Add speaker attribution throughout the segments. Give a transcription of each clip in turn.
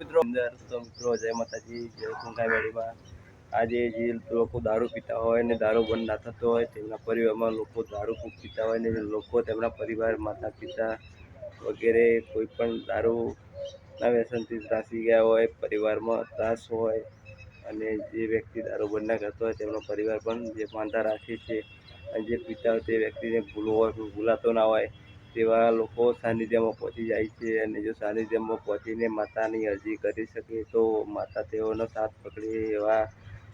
Speaker 1: મિત્રો અંદર તો મિત્રો, જય માતાજી, જય કુંકાઈવાડીમાં આજે જે લોકો દારૂ પીતા હોય ને દારૂ બંધ ના થતો હોય, તેમના પરિવારમાં લોકો દારૂ ખૂબ પીતા હોય ને લોકો તેમના પરિવાર માતા પિતા વગેરે કોઈ પણ દારૂના વ્યસનથી ત્રાસી ગયા હોય, પરિવારમાં ત્રાસ હોય અને જે વ્યક્તિ દારૂ બંધ ના કરતો હોય, તેમનો પરિવાર પણ જે માનતા રાખે છે અને જે પીતા હોય તે વ્યક્તિને ભૂલવો હોય, ભૂલાતો ના હોય. તેવા લોકો સાનિધ્યમાં પહોંચી જાય છે અને જો સાનિધ્યમાં પહોંચીને માતાની અરજી કરી શકે તો માતા તેઓનો સાથ પકડે એવા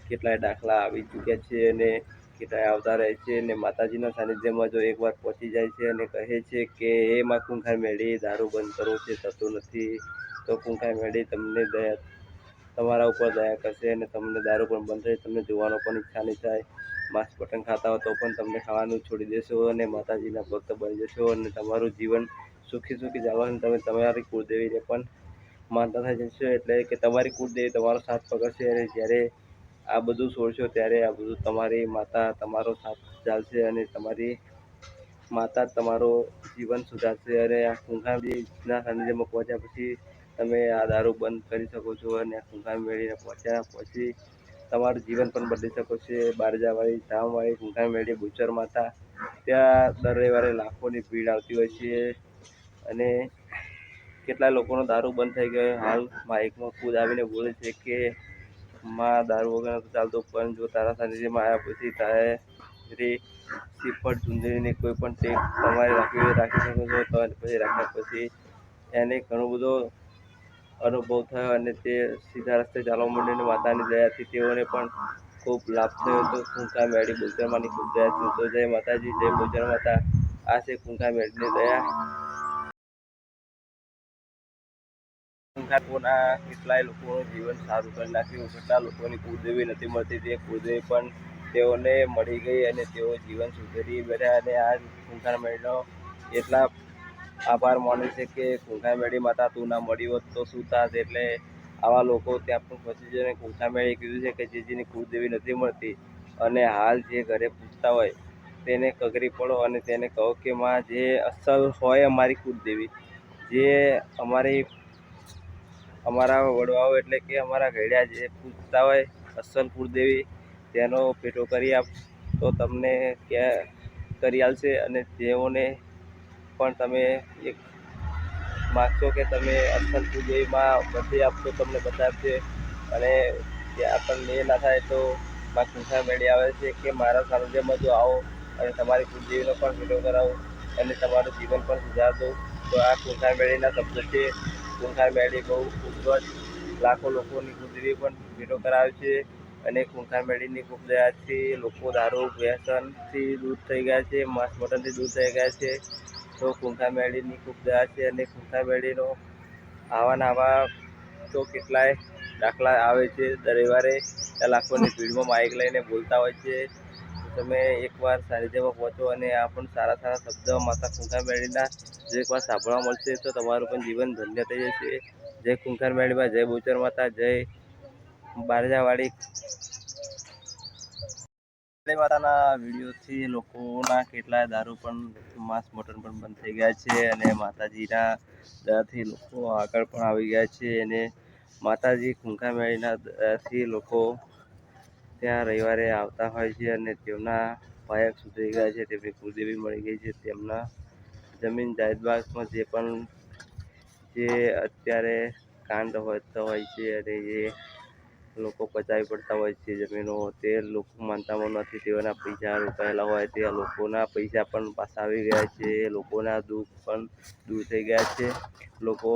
Speaker 1: કેટલાય દાખલા આવી ચૂક્યા છે અને કેટલાય આવતા રહે છે અને માતાજીના સાનિધ્યમાં જો એકવાર પહોંચી જાય છે અને કહે છે કે એ માં, કુંખાર મેળી, દારૂ બંધ કરવો છે થતું નથી. તો કુંખાર મેળી તમને દયા તમારા ઉપર દયા કરશે અને તમને દારૂ પણ બંધ થશે તમને જોવાનો પણ ઈચ્છા નહીં થાય. માંસ મટન ખાતા હો તો પણ તમને ખાવાનું છોડી દેશો અને માતાજીના ભક્ત બની જશો અને તમારું જીવન સુખી સુખી જવાનું તમે તમારી કુળદેવીને પણ માનતા થઈ જશો. એટલે કે તમારી કુળદેવી તમારો સાથ પકડશે અને જ્યારે આ બધું છોડશો ત્યારે આ બધું તમારી માતા તમારો સાથ ચાલશે અને તમારી માતા તમારો જીવન સુધારશે અને આ કુંખારજીના સાનિધ્યમાં પહોંચ્યા પછી તમે આ દારૂ બંધ કરી શકો છો અને આ કુંખાર મેળીને પહોંચ્યા. પછી તમારું જીવન પણ બદલી શકો છો. બારજાવાળી ધામવાળી કુંખાર મેળી બુચર માતા. ત્યાં દર રવિવારે લાખોની ભીડ આવતી હોય છે અને કેટલા લોકોનો દારૂ બંધ થઈ ગયો. હાલ માઇકમાં ખુદ આવીને બોલે છે કે, માં, દારૂ વગર નથી ચાલતો, પણ જો તારા સાનિધ્યમાં આવ્યા પછી તારે સિફટ ચુંદડીની કોઈ પણ ટેક તમારે રાખવી રાખી શકો છો. તો પછી રાખ્યા પછી એને ઘણો બધો અનુભવ થયો અને તે સીધા રસ્તે ચાલવા માંડીને માતાની દયાથી તેઓને પણ ખૂબ લાભ થયો તો કુંકા મેળી બોચરમાંની ખૂબ દયા છે તો જય માતાજી, જય બોચર માતા. આ છે કુંકા મેળની દયા. કુંકાકોના કેટલાય લોકોનું જીવન સારું કરી નાખ્યું. કેટલા લોકોની કુળદેવી નથી મળતી. તે કુળદેવી પણ તેઓને મળી ગઈ અને તેઓ જીવન સુધરી બેઠા અને આ કુંકાર મેળનો એટલા આભાર માને છે કે કુંકાર મેળી માતા તું ના મળી હોત તો શું થાત? એટલે આવા લોકો ત્યાં પણ પછી જઈને કુંકાર મેળીએ કીધું છે કે જે જેની કુળદેવી નથી મળતી. અને હાલ જે ઘરે પૂછતા હોય તેને કગરી પડો અને તેને કહો કે, માં, જે અસલ હોય અમારી કુળદેવી, જે અમારી, અમારા વડવાઓ એટલે કે અમારા ઘડિયા જે પૂજતા હોય અસલ કુળદેવી, તેનો ભેટો કરી આપ, તો તમને કે કરી આવશે અને તેઓને પણ તમે એક માગશો કે તમે અસલ કુળદેવીમાં બધી આપશો તમને બતાવશે અને ત્યાં આપણને એ ના થાય તો માં કુંઠા મેળી આવે છે કે મારા સાનિધ્યમાં જો આવો અને તમારી કુળદેવીનો પણ ભેટો કરાવો અને તમારું જીવન પણ સુધાર તો આ કુંઠા મેળીના શબ્દ છે. કુંઠા મેળી બહુ ખૂબ જ લાખો લોકોની કુળદેવી પણ ભેટો કરાવે છે અને કુંઠા મેળીની ખૂબ દયાથી લોકો દારૂ, વ્યસનથી દૂર થઈ ગયા છે માંસ મટનથી દૂર થઈ ગયા છે. તો કુંઠા મેળીની ખૂબ દયા છે અને કુંઠા મેળીનો આવા આવા તો કેટલાય દાખલા આવે છે. રવિવારે લાખોની ભીડમાં માઇક લઈને બોલતા હોય છે. તમે એકવાર સાનિધ્યમાં પહોંચો અને આ પણ સારા સારા શબ્દ માતા કુંકાર મેળીના જો એકવાર સાંભળવા મળશે તો તમારું પણ જીવન ધન્ય થઈ જશે. જય કુંકાર મેળીમાં જય બોચર માતા, જય બારજાવાળી કાળી માતાના વિડીયોથી લોકોના કેટલાય દારૂ પણ, માંસ મટન પણ બંધ થઈ ગયા છે અને માતાજીના દયાથી લોકો આગળ પણ આવી ગયા છે અને માતાજી કુંકા મેળીના દયાથી લોકો ત્યાં રવિવારે આવતા હોય છે અને તેમના પાયક સુધરી ગયા છે, તેમની કુળદેવી મળી ગઈ છે, તેમના જમીન જાયદબાગમાં જે પણ જે અત્યારે કાંડ હોતા હોય છે અને એ લોકો પચાવી પડતા હોય છે, જમીનો તે લોકો માનતામાં નથી, તેઓના પૈસા રોકાયેલા હોય તે લોકોના પૈસા પણ પાછા આવી ગયા છે લોકોના દુઃખ પણ દૂર થઈ ગયા છે. લોકો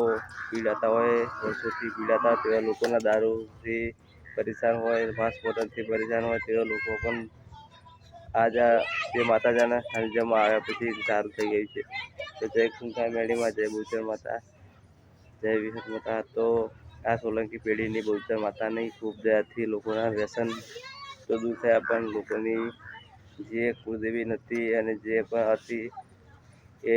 Speaker 1: પીડાતા હોય, વર્ષોથી પીડાતા, તેવા લોકોના દારૂથી પરેશાન હોય, માંસ પરેશાન હોય, તેવા લોકો પણ આજ તે માતાજીના સાનિધ્યમાં આવ્યા પછી સારું થઈ ગયું છે. તો જય કુંકા મેળીમાં, જય ભૂચર માતા, જય વિહત માતા. તો આ સોલંકી પેઢીની બહુચર માતાની ખૂબ દયાથી લોકોના વ્યસન તો દૂર થયા, પણ લોકોની જે કુળદેવી નથી અને જે પણ હતી એ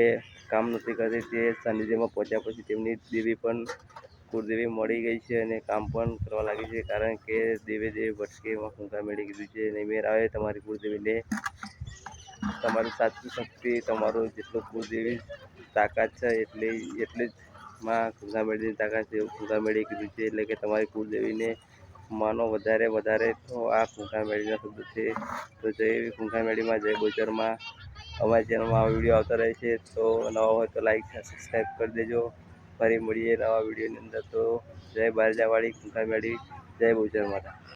Speaker 1: કામ નથી કરતી, તે સાનિધ્યમાં પહોંચ્યા પછી તેમની દેવી પણ કુળદેવી મળી ગઈ છે અને કામ પણ કરવા લાગી છે, કારણ કે દેવે દેવી ભટકે ફૂંકા મેળવી કીધું છે અને મેર આવે તમારી કુળદેવીને. તમારી સાચી શક્તિ, તમારું જેટલું કુળદેવી તાકાત છે, એટલી એટલી જ માં કુંકામેળીની તાકાત એવું કુંકામેળીએ કીધું છે, એટલે કે તમારી કુળદેવીને માનો વધારે વધારે તો આ કુંકામેળીના શબ્દ છે. તો જય કુંકામેળીમાં જય ગોચરમાં અમારી ચેનલમાં આવા વીડિયો આવતા રહે છે, તો નવા હોય તો લાઈક સબસ્ક્રાઈબ કરી દેજો. ફરી મળીએ નવા વિડીયોની અંદર. તો જય બારજાવાળી કુંકામેળી જય ગોચર માતા.